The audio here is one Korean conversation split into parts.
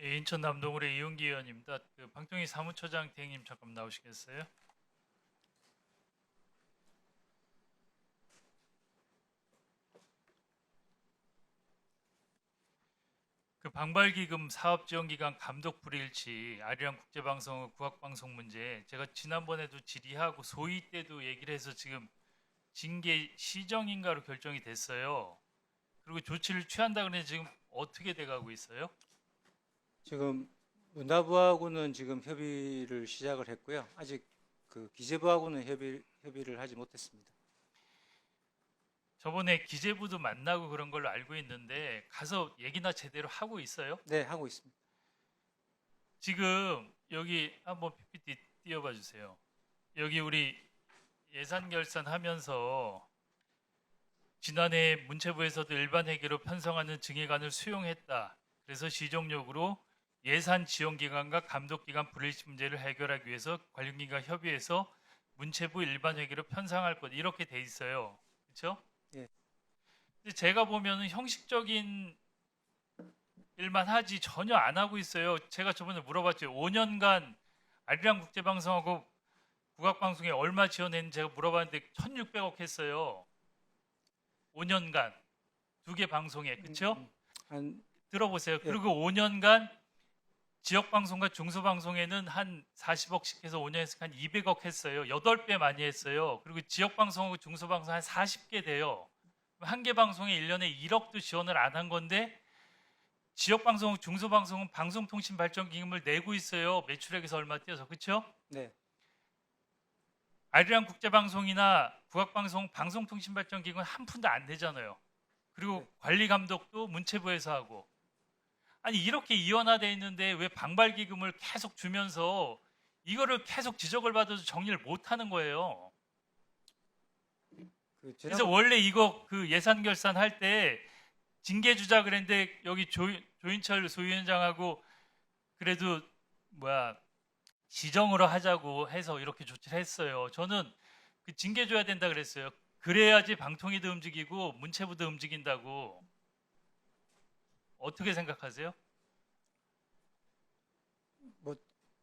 예, 인천 남동울의 이용기 의원입니다. 그 방통위 사무처장 대행님 잠깐 나오시겠어요? 그 방발기금 사업 지원기관 감독 불일치 아리랑 국제방송 국악 방송 문제 제가 지난번에도 질의하고 소위 때도 얘기를 해서 지금 징계 시정인가로 결정이 됐어요. 그리고 조치를 취한다 그러는데 지금 어떻게 돼가고 있어요? 지금 문화부하고는 지금 협의를 시작을 했고요. 아직 그 기재부하고는 협의, 협의를 하지 못했습니다. 저번에 기재부도 만나고 그런 걸로 알고 있는데 가서 얘기나 제대로 하고 있어요? 네, 하고 있습니다. 지금 여기 한번 PPT 띄워봐 주세요. 여기 우리 예산 결산하면서 지난해 문체부에서도 일반 회계로 편성하는 증액안을 수용했다. 그래서 시정력으로 예산 지원 기관과 감독 기관 불일치 문제를 해결하기 위해서 관련 기관 협의해서 문체부 일반 회계로 편성할 것 이렇게 돼 있어요. 그렇죠? 예. 근데 제가 보면은 형식적인 일만 하지 전혀 안 하고 있어요. 제가 저번에 물어봤죠. 5년간 아리랑 국제방송하고 국악방송에 얼마 지원했는지 제가 물어봤는데 1,600억 했어요. 5년간 두 개 방송에 그렇죠? 음, 한 들어보세요. 예. 그리고 5년간 지역 방송과 중소 방송에는 한 40억씩 해서 5년에서 한 200억 했어요. 8배 많이 했어요. 그리고 지역 방송하고 중소 방송 한 40개 돼요. 한 개 방송에 1년에 1억도 지원을 안 한 건데 지역 방송, 중소 방송은 방송통신 발전 기금을 내고 있어요. 매출액에서 얼마 떼어서 그렇죠? 네, 아리랑 국제방송이나 국악방송 방송통신발전기금은 한 푼도 안 내잖아요. 그리고 네. 관리 감독도 문체부에서 하고 아니 이렇게 이원화돼 있는데 왜 방발기금을 계속 주면서 이거를 계속 지적을 받아도 정리를 못 하는 거예요. 그 그래서 지난, 원래 이거 그 예산 결산 할 때 징계 주자 그랬는데 여기 조, 조인철 소위원장하고 그래도 뭐야 시정으로 하자고 해서 이렇게 조치를 했어요. 저는 그 징계 줘야 된다 그랬어요. 그래야지 방통위도 움직이고 문체부도 움직인다고. 어떻게 생각하세요?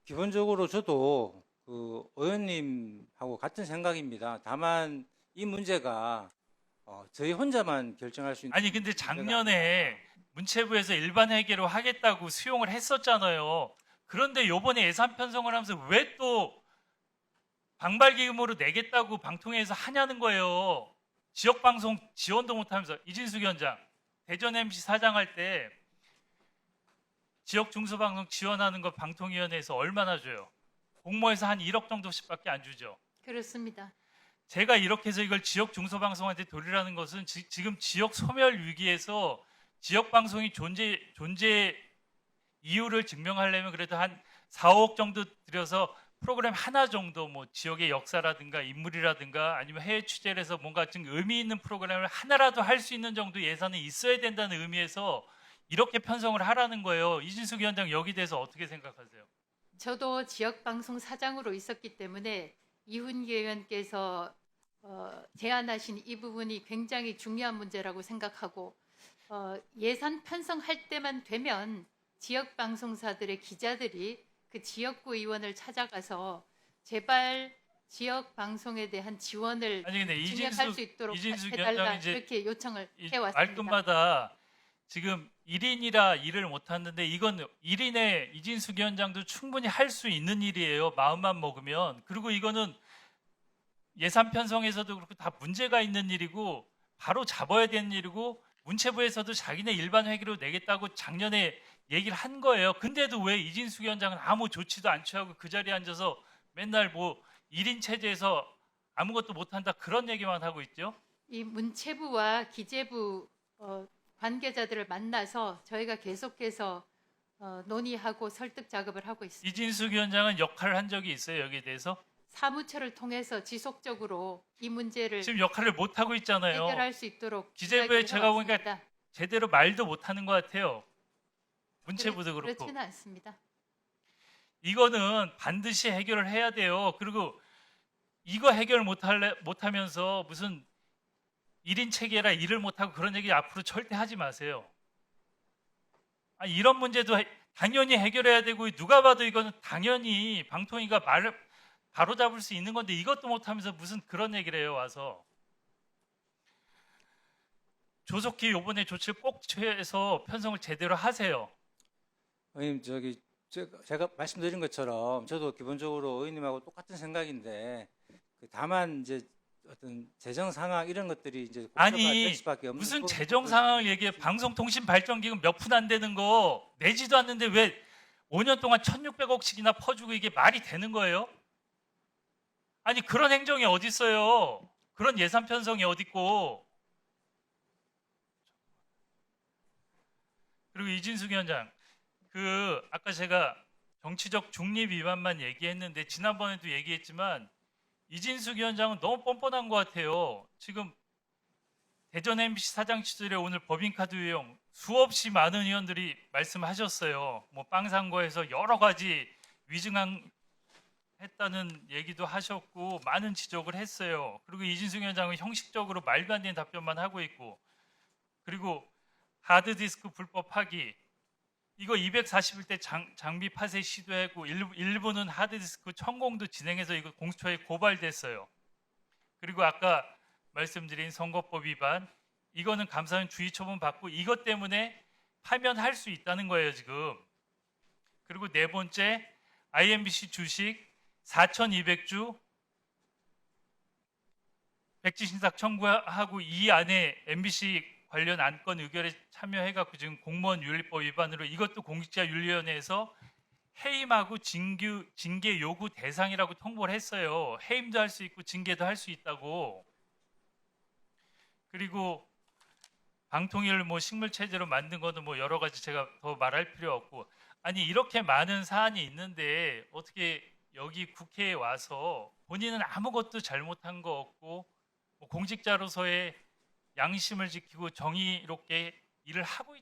기본적으로 저도 그 의원님하고 같은 생각입니다. 다만 이 문제가 어, 저희 혼자만 결정할 수 있는 아니 근데 작년에 문체부에서 일반 회계로 하겠다고 수용을 했었잖아요. 그런데 요번에 예산 편성을 하면서 왜 또 방발기금으로 내겠다고 방통위에서 하냐는 거예요. 지역 방송 지원도 못하면서 이진숙 위원장 대전 MC 사장할 때 지역 중소방송 지원하는 거 방통위원회에서 얼마나 줘요? 공모에서 한 1억 정도씩밖에 안 주죠. 그렇습니다. 제가 이렇게 해서 이걸 지역 중소방송한테 돌리라는 것은 지, 금 지역 소멸 위기에서 지역 방송이 존재 존재 이유를 증명하려면 그래도 한 4억 정도 들여서 프로그램 하나 정도 뭐 지역의 역사라든가 인물이라든가 아니면 해외 취재를 해서 뭔가 좀 의미 있는 프로그램을 하나라도 할 수 있는 정도 예산이 있어야 된다는 의미에서 이렇게 편성을 하라는 거예요. 이진숙 위원장 여기 대해서 어떻게 생각하세요? 저도 지역 방송 사장으로 있었기 때문에 이훈기 의원께서 어, 제안하신 이 부분이 굉장히 중요한 문제라고 생각하고 어, 예산 편성할 때만 되면 지역 방송사들의 기자들이 그 지역구 의원을 찾아가서 제발 지역 방송에 대한 지원을 아니 근데 진행할 이진숙 수 있도록 이진숙 해달라 이렇게 요청을 이 해왔습니다. 말끝마다 지금 1인이라 일을 못하는데 이건 1인의 이진숙 위원장도 충분히 할 수 있는 일이에요. 마음만 먹으면. 그리고 이거는 예산 편성에서도 그렇고 다 문제가 있는 일이고 바로 잡아야 되는 일이고 문체부에서도 자기네 일반 회계로 내겠다고 작년에 얘기를 한 거예요. 근데도 왜 이진숙 위원장은 아무 조치도 안 취하고 그 자리에 앉아서 맨날 뭐 1인 체제에서 아무것도 못한다 그런 얘기만 하고 있죠. 이 문체부와 기재부 어, 관계자들을 만나서 저희가 계속해서 어, 논의하고 설득 작업을 하고 있습니다. 이진숙 위원장은 역할을 한 적이 있어요 여기에 대해서 사무처를 통해서 지속적으로 이 문제를 지금 역할을 못 하고 있잖아요. 해결할 수 있도록 기재부에 제가 보니까 해왔습니다. 제대로 말도 못 하는 것 같아요. 문체부도 그렇- 그렇고 그렇지는 않습니다. 이거는 반드시 해결을 해야 돼요. 그리고 이거 해결 못 할래 못 하면서 무슨 1인 체계라 일을 못 하고 그런 얘기 앞으로 절대 하지 마세요. 아, 이런 문제도 해- 당연히 해결해야 되고 누가 봐도 이거는 당연히 방통위가 말을 바로 잡을 수 있는 건데 이것도 못하면서 무슨 그런 얘기를 해요 와서 조속히 요번에 조치를 꼭 취해서 편성을 제대로 하세요. 의원님 저기 제가, 말씀드린 것처럼 저도 기본적으로 의원님하고 똑같은 생각인데 그 다만 이제 어떤 재정 상황 이런 것들이 이제 아니, 무슨 재정 상황을 얘기해 방송통신 발전기금 몇 푼 안 되는 거 내지도 않는데 왜 5년 동안 1,600억씩이나 퍼주고 이게 말이 되는 거예요? 아니 그런 행정이 어디 있어요? 그런 예산 편성이 어디 있고? 그리고 이진숙 위원장, 그 아까 제가 정치적 중립 위반만 얘기했는데 지난번에도 얘기했지만 이진숙 위원장은 너무 뻔뻔한 것 같아요. 지금 대전 MBC 사장 시절에 오늘 법인카드 유용 수없이 많은 의원들이 말씀하셨어요. 뭐 빵상거에서 여러 가지 위증한 했다는 얘기도 하셨고 많은 지적을 했어요. 그리고 이진숙 위원장은 형식적으로 말도 안 되는 답변만 하고 있고 그리고 하드디스크 불법 파기 이거 241대 장, 장비 파쇄 시도했고 일부, 일부 는 하드디스크 천공도 진행해서 이거 공수처에 고발됐어요. 그리고 아까 말씀드린 선거법 위반 이거는 감사원 주의 처분 받고 이것 때문에 파면할 수 있다는 거예요 지금. 그리고 네 번째 IMBC 주식 4,200주 백지신탁 청구하고 이 안에 MBC 관련 안건 의결에 참여해갖고 지금 공무원 윤리법 위반으로 이것도 공직자윤리위원회에서 해임하고 징규, 징계 요구 대상이라고 통보를 했어요. 해임도 할 수 있고 징계도 할 수 있다고. 그리고 방통위를 뭐 식물 체제로 만든 거는 뭐 여러 가지 제가 더 말할 필요 없고 아니 이렇게 많은 사안이 있는데 어떻게 여기 국회에 와서 본인은 아무것도 잘못한 거 없고 뭐 공직자로서의 양심을 지키고 정의롭게 일을 하고